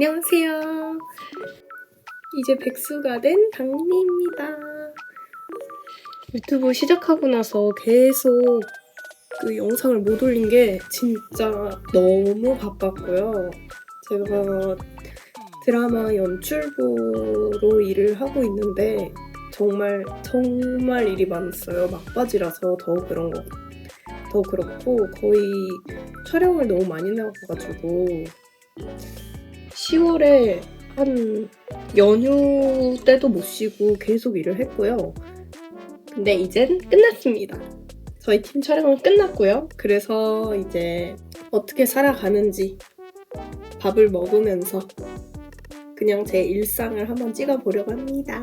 안녕하세요. 이제 백수가 된 당미입니다. 유튜브 시작하고 나서 계속 그 영상을 못 올린 게 진짜 너무 바빴고요. 제가 드라마 연출부로 일을 하고 있는데 정말 정말 일이 많았어요. 막바지라서 더 그런 거. 더 그렇고 거의 촬영을 너무 많이 나가가지고 10월에 한 연휴 때도 못 쉬고 계속 일을 했고요. 근데 이젠 끝났습니다. 저희 팀 촬영은 끝났고요. 그래서 이제 어떻게 살아가는지 밥을 먹으면서 그냥 제 일상을 한번 찍어보려고 합니다.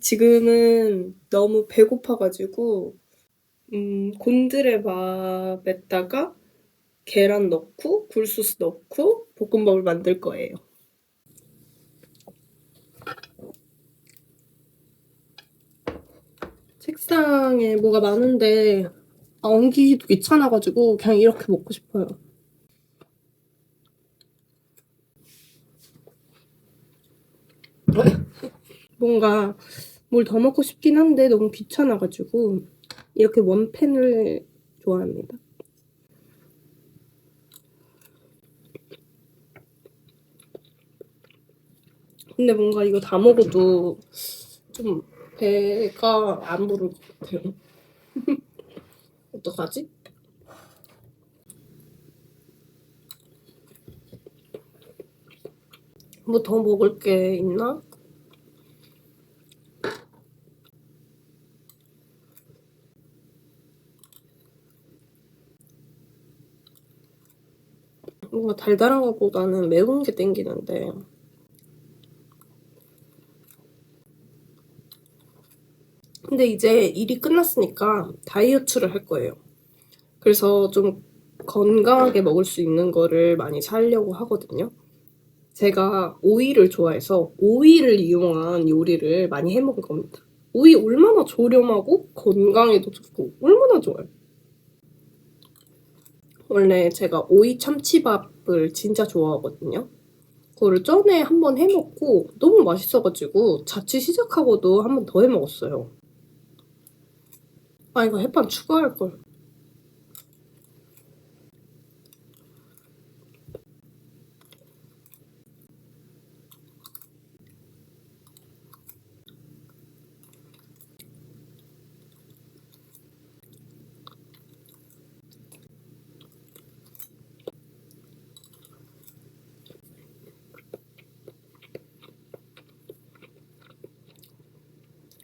지금은 너무 배고파가지고 음, 곤드레밥에다가 계란 넣고 굴소스 넣고 볶음밥을 만들 거예요. 책상에 뭐가 많은데 아, 옮기기도 귀찮아가지고 그냥 이렇게 먹고 싶어요. 뭔가 뭘 더 먹고 싶긴 한데 너무 귀찮아가지고 이렇게 원팬을 좋아합니다. 근데 뭔가 이거 다 먹어도 좀 배가 안 부를 것 같아요. 어떡하지? 뭐 더 먹을 게 있나? 뭔가 달달한 것보다는 매운 게 땡기는데 근데 이제 일이 끝났으니까 다이어트를 할 거예요. 그래서 좀 건강하게 먹을 수 있는 거를 많이 사려고 하거든요. 제가 오이를 좋아해서 오이를 이용한 요리를 많이 해 먹을 겁니다. 오이 얼마나 저렴하고 건강에도 좋고 얼마나 좋아요. 원래 제가 오이 참치밥을 진짜 좋아하거든요. 그거를 전에 한번 해먹고 너무 맛있어가지고 자취 시작하고도 한 번 더 해먹었어요. 아 이거 햇반 추가할 걸.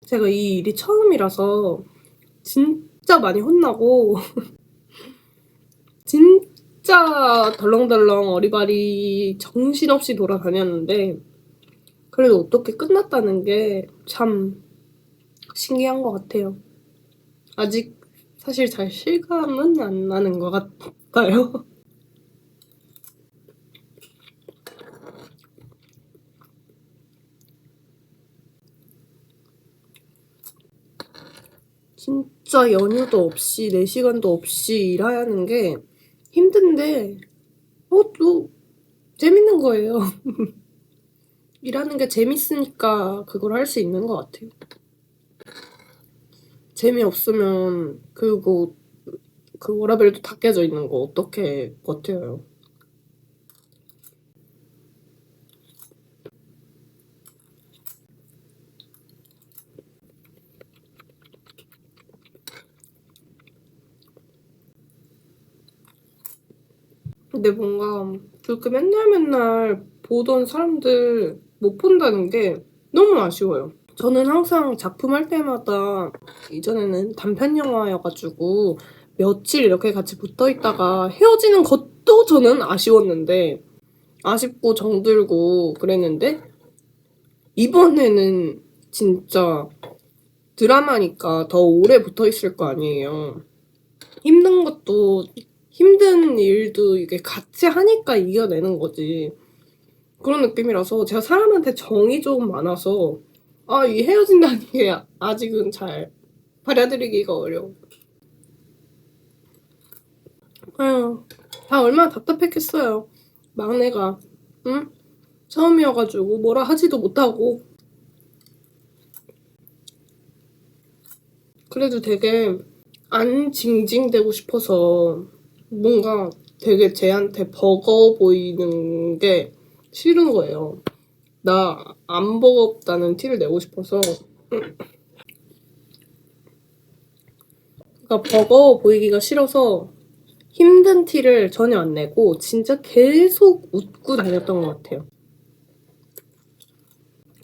제가 이 일이 처음이라서 진짜 많이 혼나고 진짜 덜렁덜렁 어리바리 정신없이 돌아다녔는데 그래도 어떻게 끝났다는 게 참 신기한 것 같아요. 아직 사실 잘 실감은 안 나는 것 같아요. 진짜 연휴도 없이 4시간도 없이 일하는 게 힘든데 어, 또 재밌는 거예요. 일하는 게 재밌으니까 그걸 할 수 있는 것 같아요. 재미없으면 그거 그 워라벨도 다 깨져 있는 거 어떻게 버텨요? 근데 뭔가 그렇게 맨날 맨날 보던 사람들 못 본다는 게 너무 아쉬워요. 저는 항상 작품 할 때마다 이전에는 단편 영화여가지고 며칠 이렇게 같이 붙어 있다가 헤어지는 것도 저는 아쉬웠는데 아쉽고 정들고 그랬는데 이번에는 진짜 드라마니까 더 오래 붙어 있을 거 아니에요. 힘든 것도 힘든 일도 이게 같이 하니까 이겨내는 거지. 그런 느낌이라서 제가 사람한테 정이 좀 많아서 아, 이 헤어진다는 게 아직은 잘 받아들이기가 어려워. 아유, 다 얼마나 답답했겠어요. 막내가 응? 처음이어가지고 뭐라 하지도 못하고 그래도 되게 안 징징대고 싶어서 뭔가 되게 쟤한테 버거워 보이는 게 싫은 거예요. 나 안 버겁다는 티를 내고 싶어서 그러니까 버거워 보이기가 싫어서 힘든 티를 전혀 안 내고 진짜 계속 웃고 다녔던 것 같아요.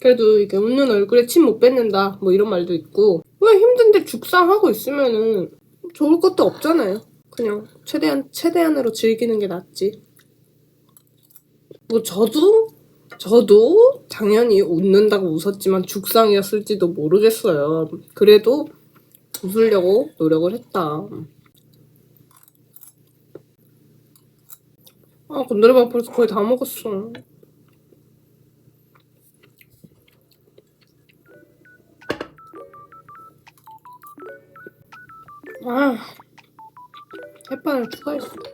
그래도 이게 웃는 얼굴에 침 못 뱉는다 뭐 이런 말도 있고 왜 힘든데 죽상하고 있으면은 좋을 것도 없잖아요. 그냥 최대한 최대한으로 즐기는 게 낫지. 뭐 저도 저도 당연히 웃는다고 웃었지만 죽상이었을지도 모르겠어요. 그래도 웃으려고 노력을 했다. 아 건드려봐 벌써 거의 다 먹었어. 아 햇반을 추가했어.